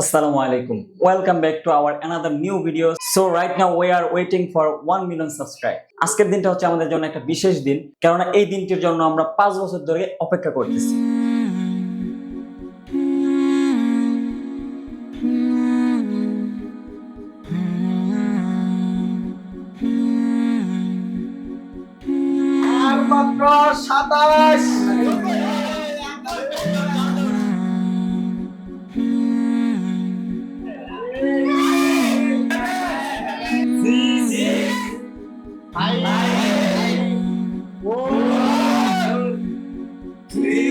আসসালামু আলাইকুম welcome back to our another new video so right now we are waiting for one million subscribe আজকের দিনটা হচ্ছে আমাদের জন্য একটা বিশেষ দিন, কেননা এই দিনটির জন্য আমরা পাঁচ বছর ধরে অপেক্ষা করতেছি। সাতাশ। Three.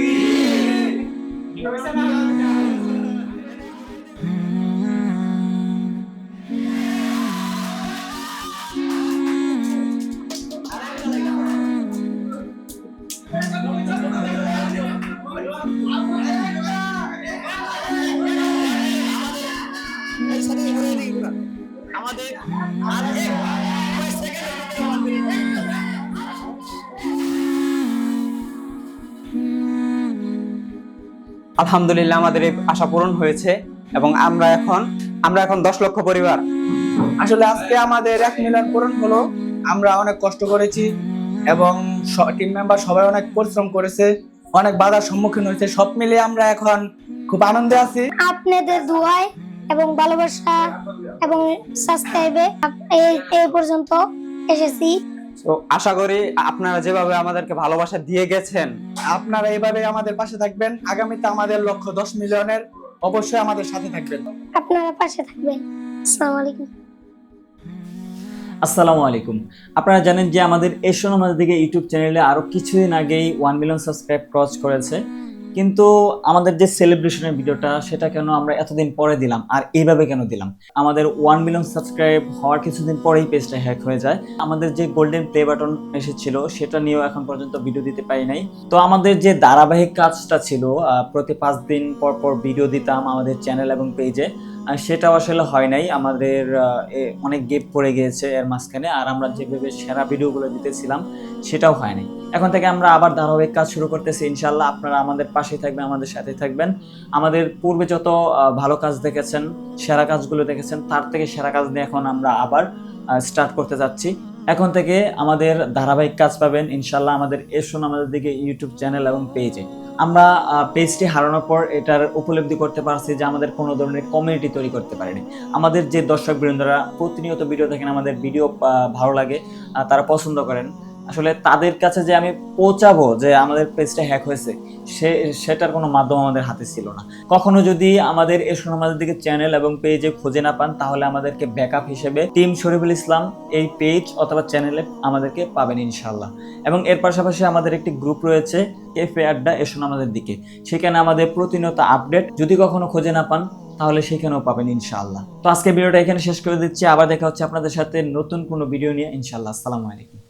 আলহামদুলিল্লাহ আমাদের এই আশা পূরণ হয়েছে এবং আমরা এখন আমরা এখন দশ লক্ষ পরিবার। আসলে আজকে আমাদের এক মিলিয়ন পূরণ হলো। আমরা অনেক কষ্ট করেছি এবং টিম মেম্বার সবাই অনেক পরিশ্রম করেছে, অনেক বাধার সম্মুখীন হয়েছে। সব মিলিয়ে আমরা এখন খুব আনন্দে আছি। আপনাদের দোয়ায় এবং ভালোবাসা এবং সাবস্ক্রাইবে এই পর্যন্ত এসেছি। তো আশা করি আপনারা যেভাবে আমাদেরকে ভালোবাসা দিয়ে গেছেন আপনারা এইভাবে আমাদের পাশে থাকবেন। আগামীতে আমাদের লক্ষ্য দশ মিলিয়নের অবশ্যই আমাদের সাথে থাকবেন। আপনারা পাশে থাকবেন। আসসালামু আলাইকুম। আসসালামু আলাইকুম। আপনারা জানেন যে আমাদের এশো নামাজ দিকে ইউটিউব চ্যানেলে আরও কিছুদিন আগেই ওয়ান মিলিয়ন সাবস্ক্রাইব ক্রস করেছে। কিন্তু আমাদের যে সেলিব্রেশনের ভিডিওটা, সেটা কেন আমরা এতদিন পরে দিলাম আর এইভাবে কেন দিলাম? আমাদের ওয়ান মিলিয়ন সাবস্ক্রাইব হওয়ার কিছুদিন পরেই পেজটা হ্যাক হয়ে যায়। আমাদের যে গোল্ডেন প্লে বাটন এসেছিল, সেটা নিয়েও এখন পর্যন্ত ভিডিও দিতে পারি নাই। তো আমাদের যে ধারাবাহিক কাজটা ছিল প্রতি পাঁচ দিন পর পর ভিডিও দিতাম আমাদের চ্যানেল এবং পেজে আর সেটাও আসলে হয় নাই। আমাদের অনেক গেপ পড়ে গিয়েছে এর মাঝখানে আর আমরা যেভাবে সেরা ভিডিওগুলো দিতেছিলাম সেটাও হয় নাই। এখন থেকে আমরা আবার ধারাবাহিক কাজ শুরু করতেছি ইনশাল্লাহ আপনারা আমাদের পাশেই থাকবেন, আমাদের সাথে থাকবেন। আমাদের পূর্বে যত ভালো কাজ দেখেছেন, সেরা কাজগুলো দেখেছেন, তার থেকে সেরা কাজ নিয়ে এখন আমরা আবার স্টার্ট করতে যাচ্ছি। এখন থেকে আমাদের ধারাবাহিক কাজ পাবেন ইনশাল্লাহ আমাদের এসুন আমাদের দিকে ইউটিউব চ্যানেল এবং পেজে। আমরা পেজটি হারানোর পর এটার উপলব্ধি করতে পারছি যে আমাদের কোনো ধরনের কমিউনিটি তৈরি করতে পারেনি। আমাদের যে দর্শক বৃন্দরা প্রতিনিয়ত ভিডিও দেখেন, আমাদের ভিডিও ভালো লাগে তারা পছন্দ করেন। আসলে তাদের কাছে যে আমি পৌঁছাবো যে আমাদের পেজটা হ্যাক হয়েছে সে, সেটার কোনো মাধ্যম আমাদের হাতে ছিল না। কখনো যদি আমাদের এসুন আমাদের দিকে চ্যানেল এবং পেজে খুঁজে না পান, তাহলে আমাদেরকে ব্যাকআপ হিসেবে টিম শরীফুল ইসলাম এই পেজ অথবা চ্যানেলে আমাদেরকে পাবেন ইনশাল্লাহ এবং এর পাশাপাশি আমাদের একটি গ্রুপ রয়েছে এফএ আড্ডা এসুন আমাদের দিকে। সেখানে আমাদের প্রতিনিয়ত আপডেট যদি কখনো খুঁজে না পান, তাহলে সেখানেও পাবেন ইনশাআল্লাহ। তো আজকে ভিডিওটা এখানে শেষ করে দিচ্ছি। আবার দেখা হচ্ছে আপনাদের সাথে নতুন কোনো ভিডিও নিয়ে। ইনশাআল্লাহ, আসসালামু আলাইকুম।